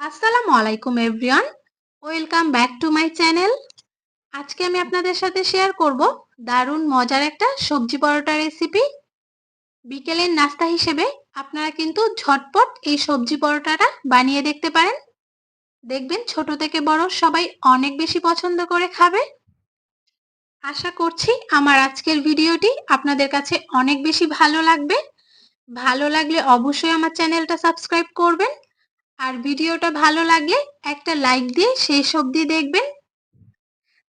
আসসালামু আলাইকুম everyone welcome back to my channel আজকে আমি আপনাদের সাথে শেয়ার করব দারুণ মজার একটা সবজি পরোটা রেসিপি বিকেলের নাস্তা হিসেবে আপনারা কিন্তু ঝটপট এই সবজি পরোটাটা বানিয়ে দেখতে পারেন। দেখবেন ছোট থেকে বড় সবাই অনেক বেশি পছন্দ করে খাবে। আশা করছি আমার আজকের ভিডিওটি আপনাদের কাছে অনেক বেশি ভালো লাগবে। ভালো লাগলে অবশ্যই আমার চ্যানেলটা সাবস্ক্রাইব করবেন। আর ভিডিওটা ভালো লাগলে একটা লাইক দিয়ে শেষ অবধি দেখবেন।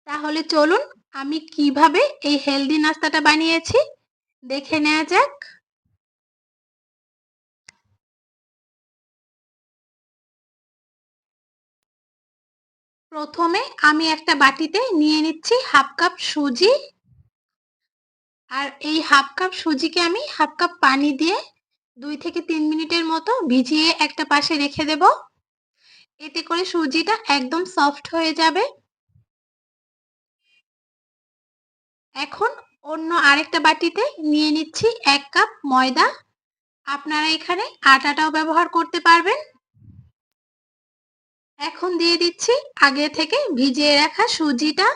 তাহলে চলুন আমি কীভাবে এই হেলদি নাস্তাটা বানিয়েছি দেখে নেওয়া যাক। প্রথমে আমি একটা বাটিতে নিয়ে নিচ্ছি হাফ কাপ সুজি। আর এই হাফ কাপ সুজিকে আমি হাফ কাপ পানি দিয়ে দুই থেকে তিন মিনিটের মতো ভিজিয়ে একটা পাশে রেখে দেব। এতে করে সুজিটা একদম সফট হয়ে যাবে। এখন অন্য আরেকটা বাটিতে নিয়ে নিচ্ছি এক কাপ ময়দা। আপনারা এখানে আটাটাও ব্যবহার করতে পারবেন। এখন দিয়ে দিচ্ছি আগে থেকে ভিজিয়ে রাখা সুজিটা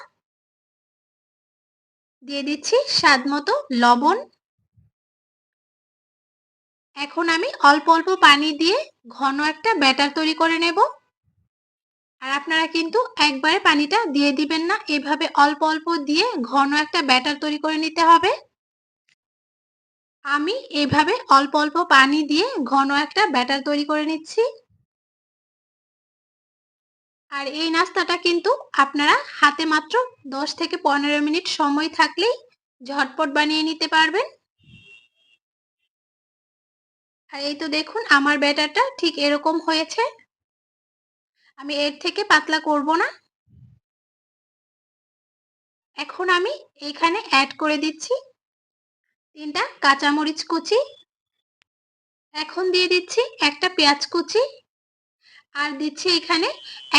দিয়ে দিচ্ছি স্বাদ মতো লবণ। এখন আমি অল্প অল্প পানি দিয়ে ঘন একটা ব্যাটার তৈরি করে নেব। আর আপনারা কিন্তু একবারে পানিটা দিয়ে দিবেন না, এভাবে অল্প অল্প দিয়ে ঘন একটা ব্যাটার তৈরি করে নিতে হবে। আমি এভাবে অল্প অল্প পানি দিয়ে ঘন একটা ব্যাটার তৈরি করে নিচ্ছি। আর এই নাস্তাটা কিন্তু আপনারা হাতে মাত্র দশ থেকে পনেরো মিনিট সময় থাকলেই ঝটপট বানিয়ে নিতে পারবেন। আর এই তো দেখুন, আমার ব্যাটারটা ঠিক এরকম হয়েছে। আমি এর থেকে পাতলা করব না। এখন আমি এখানে অ্যাড করে দিচ্ছি তিনটা কাঁচামরিচ কুচি। এখন দিয়ে দিচ্ছি একটা পেঁয়াজ কুচি। আর দিচ্ছি এখানে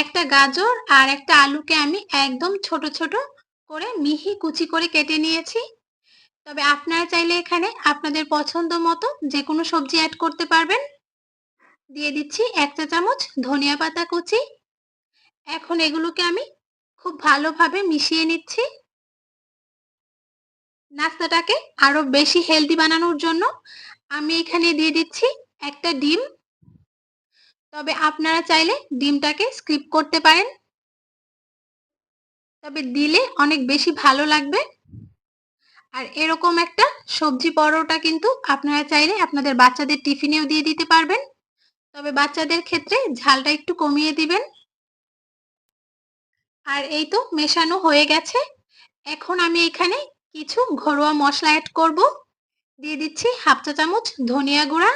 একটা গাজর আর একটা আলুকে আমি একদম ছোট ছোট করে মিহি কুচি করে কেটে নিয়েছি। তবে আপনারা চাইলে এখানে আপনাদের পছন্দ মতো যে কোনো সবজি অ্যাড করতে পারবেন। দিয়ে দিচ্ছি এক চা চামচ ধনিয়া পাতা কুচি। এখন এগুলোকে আমি খুব ভালোভাবে মিশিয়ে নিচ্ছি। নাস্তাটাকে আরও বেশি হেলদি বানানোর জন্য আমি এখানে দিয়ে দিচ্ছি একটা ডিম। তবে আপনারা চাইলে ডিমটাকে স্কিপ করতে পারেন। তবে দিলে অনেক বেশি ভালো লাগবে। আর এরকম একটা সবজি পরোটা কিন্তু আপনারা চাইলে আপনাদের বাচ্চাদের টিফিনেও দিয়ে দিতে পারবেন। তবে বাচ্চাদের ক্ষেত্রে ঝালটা একটু কমিয়ে দিবেন। আর এই তো মেশানো হয়ে গেছে। এখন আমি এখানে কিছু ঘরোয়া মশলা অ্যাড করব। দিয়ে দিচ্ছি হাফ চা চামচ ধনিয়া গুঁড়া,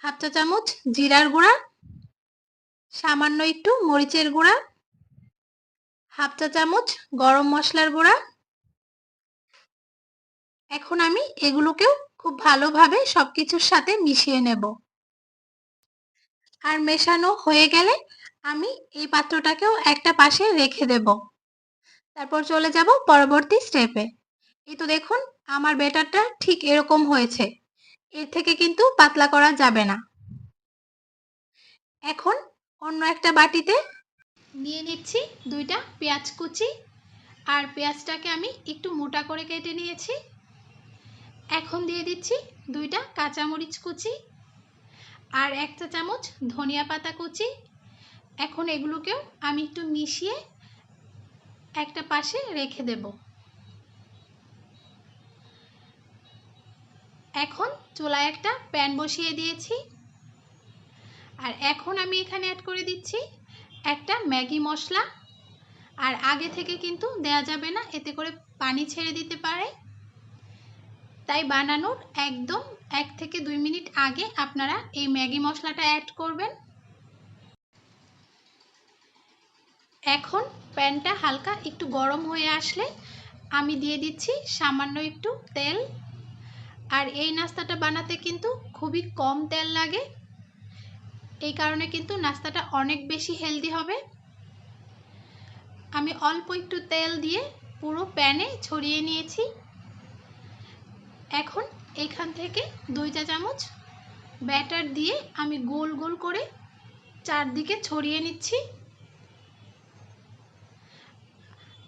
হাফ চা চামচ জিরার গুঁড়া, সামান্য একটু মরিচের গুঁড়া, হাফ চা চামচ গরম মশলার গুঁড়া এখন আমি এগুলোকেও খুব ভালোভাবে সবকিছুর সাথে মিশিয়ে নেব। আর মেশানো হয়ে গেলে আমি এই পাত্রটাকেও একটা পাশে রেখে দেব। তারপর চলে যাব পরবর্তী স্টেপে এই তো দেখুন, আমার বেটারটা ঠিক এরকম হয়েছে। এর থেকে কিন্তু পাতলা করা যাবে না। এখন অন্য একটা বাটিতে নিয়ে নিচ্ছি দুইটা পেঁয়াজ কুচি। আর পেঁয়াজটাকে আমি একটু মোটা করে কেটে নিয়েছি। এখন দিয়ে দিচ্ছি দুইটা কাঁচামরিচ কুচি আর একটা চামচ ধনিয়া পাতা কুচি। এখন এগুলোকেও আমি একটু মিশিয়ে একটা পাশে রেখে দেব। এখন চুলায় একটা প্যান বসিয়ে দিয়েছি। আর এখন আমি এখানে অ্যাড করে দিচ্ছি একটা ম্যাগি মশলা। আর আগে থেকে কিন্তু দেয়া যাবে না, এতে করে পানি ছেড়ে দিতে পারে। তাই বানানোর একদম এক থেকে দুই মিনিট আগে আপনারা এই ম্যাগি মশলাটা অ্যাড করবেন। এখন প্যানটা হালকা একটু গরম হয়ে আসলে আমি দিয়ে দিচ্ছি সামান্য একটু তেল। আর এই নাস্তাটা বানাতে কিন্তু খুবই কম তেল লাগে। এই কারণে কিন্তু নাস্তাটা অনেক বেশি হেলদি হবে। আমি অল্প একটু তেল দিয়ে পুরো প্যানে ছড়িয়ে নিয়েছি। এখন এখান থেকে দুই চা চামচ ব্যাটার দিয়ে আমি গোল গোল করে চারদিকে ছড়িয়ে নিচ্ছি।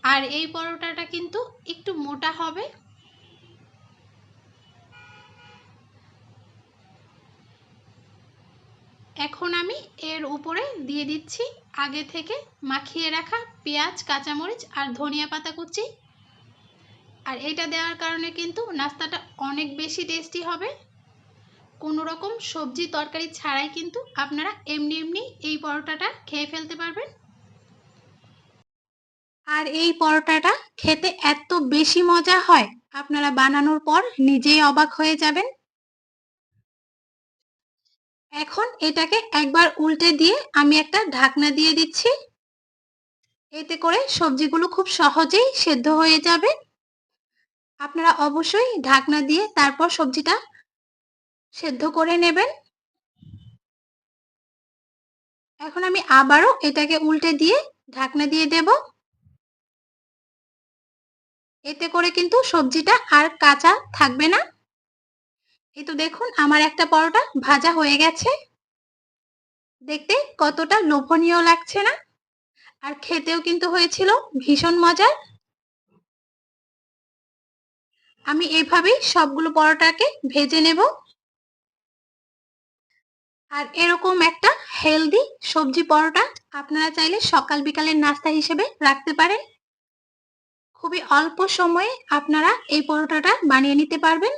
আর এই পরোটাটা কিন্তু একটু মোটা হবে। এখন আমি এর উপরে দিয়ে দিচ্ছি আগে থেকে মাখিয়ে রাখা পেঁয়াজ, কাঁচামরিচ আর ধনিয়া পাতা কুচি। আর এটা দেওয়ার কারণে কিন্তু নাস্তাটা অনেক বেশি টেস্টি হবে। কোনো রকম সবজি তরকারি ছাড়াই কিন্তু আপনারা এমনি এমনি এই পরোটাটা খেয়ে ফেলতে পারবেন। আর এই পরোটাটা খেতে এত বেশি মজা হয়, আপনারা বানানোর পর নিজেই অবাক হয়ে যাবেন। এখন এটাকে একবার উল্টে দিয়ে আমি একটা ঢাকনা দিয়ে দিচ্ছি। এতে করে সবজিগুলো খুব সহজেই সেদ্ধ হয়ে যাবে। আপনারা অবশ্যই ঢাকনা দিয়ে তারপর সবজিটা সেদ্ধ করে নেবেন। এখন আমি আবারও এটাকে উল্টে দিয়ে ঢাকনা দিয়ে দেব। এতে করে কিন্তু সবজিটা আর কাঁচা থাকবে না। এই তো দেখুন আমার একটা পরোটা ভাজা হয়ে গেছে। দেখতে কতটা লোভনীয় লাগছে না। আর খেতেও কিন্তু হয়েছিল ভীষণ মজার। আমি এইভাবেই সবগুলো পরোটাকে ভেজে নেব। আর এরকম একটা হেলদি সবজি পরোটা আপনারা চাইলে সকাল বিকালের নাস্তা হিসেবে রাখতে পারেন। খুবই অল্প সময়ে আপনারা এই পরোটাটা বানিয়ে নিতে পারবেন।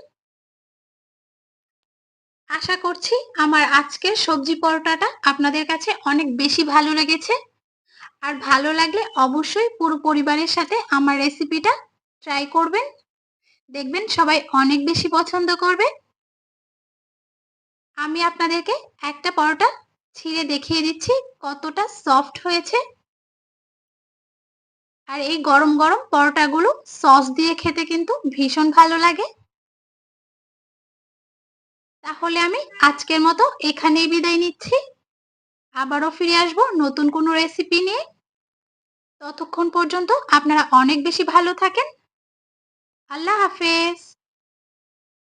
আশা করছি আমার আজকের সবজি পরোটাটা আপনাদের কাছে অনেক বেশি ভালো লেগেছে। আর ভালো লাগলে অবশ্যই পুরো পরিবারের সাথে আমার রেসিপিটা ট্রাই করবেন। দেখবেন সবাই অনেক বেশি পছন্দ করবে। আমি আপনাদেরকে একটা পরোটা ছিঁড়ে দেখিয়ে দিচ্ছি কতটা সফট হয়েছে। আর এই গরম গরম পরোটাগুলো সস দিয়ে খেতে কিন্তু ভীষণ ভালো লাগে। তাহলে আমি আজকের মতো এখানেই বিদায় নিচ্ছি। আবারও ফিরে আসব নতুন কোনো রেসিপি নিয়ে। ততক্ষণ পর্যন্ত আপনারা অনেক বেশি ভালো থাকেন। আল্লাহ হাফেজ।